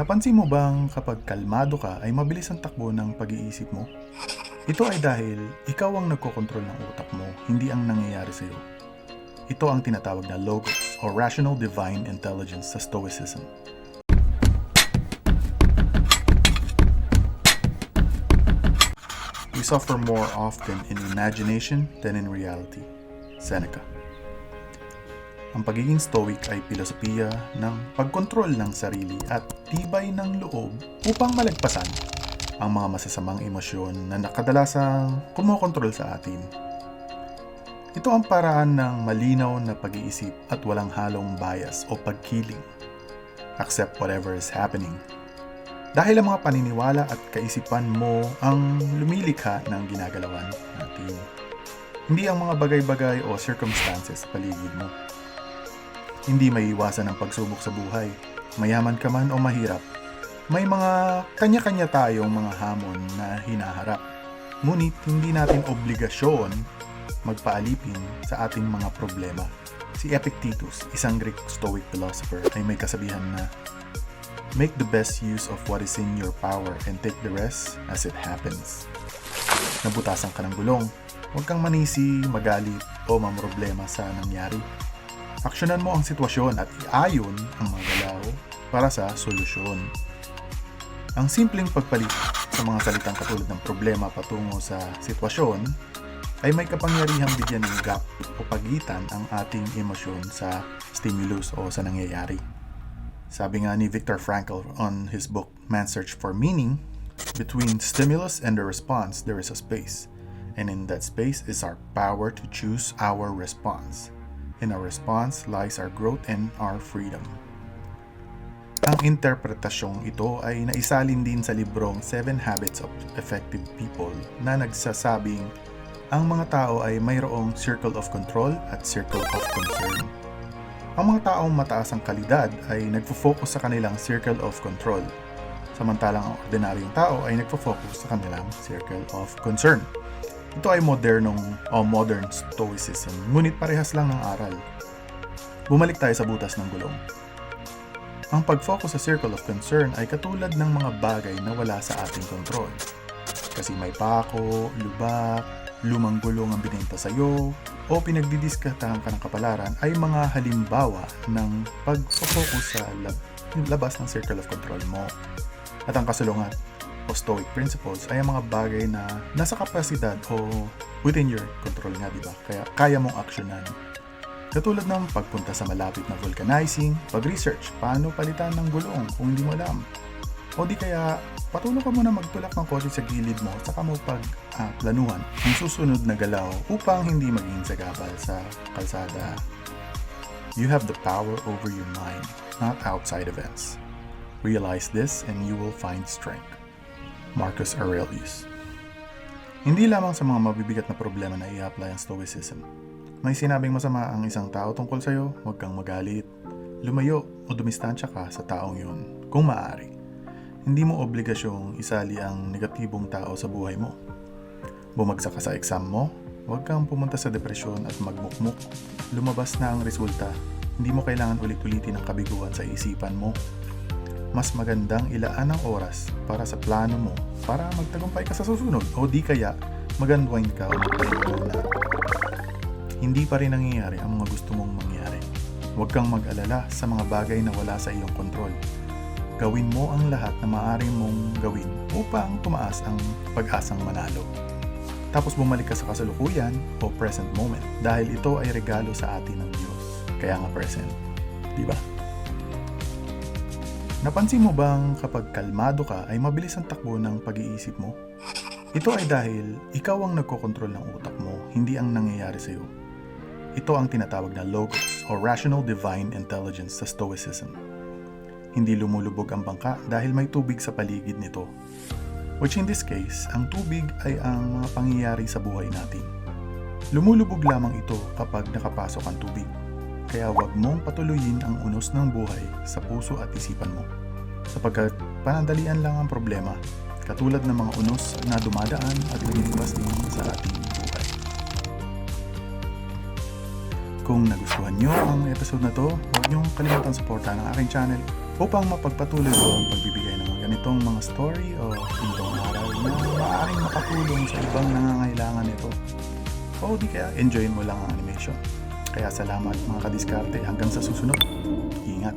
Napansin mo bang kapag kalmado ka ay mabilis ang takbo ng pag-iisip mo? Ito ay dahil ikaw ang nagkokontrol ng utak mo, hindi ang nangyayari sa iyo. Ito ang tinatawag na logos o rational divine intelligence sa Stoicism. We suffer more often in imagination than in reality. Seneca. Ang pagiging stoic ay filosofiya ng pagkontrol ng sarili at tibay ng loob upang malagpasan ang mga masasamang emosyon na nakadalasang kumokontrol sa atin. Ito ang paraan ng malinaw na pag-iisip at walang halong bias o pagkiling. Accept whatever is happening. Dahil ang mga paniniwala at kaisipan mo ang lumilikha ng ginagalawan natin. Hindi ang mga bagay-bagay o circumstances paligid mo. Hindi may iwasan ang pagsubok sa buhay. Mayaman ka man o mahirap, may mga kanya-kanya tayong mga hamon na hinaharap. Ngunit hindi natin obligasyon magpaalipin sa ating mga problema. Si Epictetus, isang Greek Stoic philosopher, ay may kasabihan na Make the best use of what is in your power and take the rest as it happens. Nabutasan ka ng gulong, huwag kang manisi, magalit o mamroblema sa nangyari. Aksyonan mo ang sitwasyon at iayon ang mga galaw para sa solusyon. Ang simpleng pagpalit sa mga salitang katulad ng problema patungo sa sitwasyon ay may kapangyarihang bigyan ng gap o pagitan ang ating emosyon sa stimulus o sa nangyayari. Sabi nga ni Viktor Frankl on his book Man's Search for Meaning, between stimulus and the response there is a space, and in that space is our power to choose our response. In our response lies our growth and our freedom. Ang interpretasyong ito ay naisalin din sa librong Seven Habits of Effective People na nagsasabing ang mga tao ay mayroong circle of control at circle of concern. Ang mga taong mataas ang kalidad ay nagfo-focus sa kanilang circle of control, samantalang ang ordinaryong tao ay nagfo-focus sa kanilang circle of concern. Ito ay modernong o modern stoicism, ngunit parehas lang ng aral. Bumalik tayo sa butas ng gulong. Ang pag-focus sa circle of concern ay katulad ng mga bagay na wala sa ating kontrol. Kasi may pako, lubak, lumang gulong ang binenta sa iyo, o pinagdidiskatahan ka ng kapalaran ay mga halimbawa ng pag-focus sa lab- labas ng circle of control mo. At ang kasulungan o stoic principles ay ang mga bagay na nasa kapasidad o within your control nga, di ba? Kaya kaya mong aksyonan. Katulad ng pagpunta sa malapit na vulcanizing, pag-research, paano palitan ng gulong kung hindi mo alam. O di kaya, patulong ka muna magtulak ng kotse sa gilid mo saka mo pag ah, planuhan ang susunod na galaw upang hindi maging sagabal sa kalsada. You have the power over your mind, not outside events. Realize this and you will find strength. Marcus Aurelius Hindi lamang sa mga mabibigat na problema na i-apply ang Stoicism. May sinabing masama ang isang tao tungkol sa'yo, huwag kang magalit. Lumayo o dumistansya ka sa taong yun, kung maaari. Hindi mo obligasyong isali ang negatibong tao sa buhay mo. Bumagsak ka sa exam mo, huwag kang pumunta sa depresyon at magmukmuk. Lumabas na ang resulta. Hindi mo kailangan ulit-ulitin ang kabiguan sa isipan mo. Mas magandang ilaan ang oras para sa plano mo para magtagumpay ka sa susunod o di kaya mag-unwind ka o muna. Hindi pa rin nangyayari ang mga gusto mong mangyari. Huwag kang mag-alala sa mga bagay na wala sa iyong kontrol. Gawin mo ang lahat na maaari mong gawin upang tumaas ang pag-asang manalo. Tapos bumalik ka sa kasalukuyan o present moment dahil ito ay regalo sa atin ng Diyos. Kaya nga present. Di ba? Napansin mo bang kapag kalmado ka ay mabilis ang takbo ng pag-iisip mo? Ito ay dahil ikaw ang nagkokontrol ng utak mo, hindi ang nangyayari sa iyo. Ito ang tinatawag na logos o rational divine intelligence sa Stoicism. Hindi lumulubog ang bangka dahil may tubig sa paligid nito. Which in this case, ang tubig ay ang mga pangyayari sa buhay natin. Lumulubog lamang ito kapag nakapasok ang tubig. Kaya huwag mong patuloyin ang unos ng buhay sa puso at isipan mo. Sapagkat panandalian lang ang problema, katulad ng mga unos na dumadaan at lumilibas din sa ating buhay. Kung nagustuhan nyo ang episode na to, huwag niyong kalimutan suportahan ang aking channel upang mapagpatuloy ko ang pagbibigay ng mga ganitong mga story o kwentong aral na maaaring makatulong sa ibang nangangailangan nito. O di kaya enjoy mo lang ang animation. Kaya salamat mga kadiskarte hanggang sa susunod. Ingat!